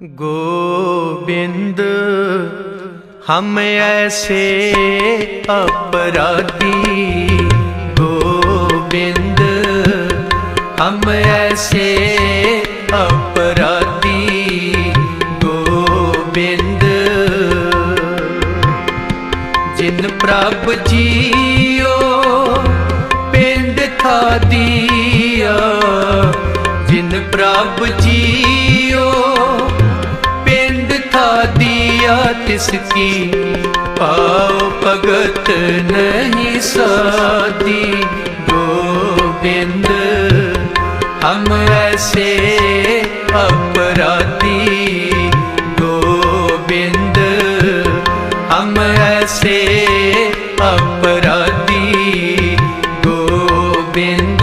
गोविंद हम ऐसे अपराधी गोविंद हम ऐसे अपराधी गोविंद जिन प्रभ जियो पिंड था दिया जिन प्रभ जियो था दिया तिसकी पाओ भगत नहीं सादी गोविंद हम ऐसे अपराधी गोविंद हम ऐसे अपराधी गोविंद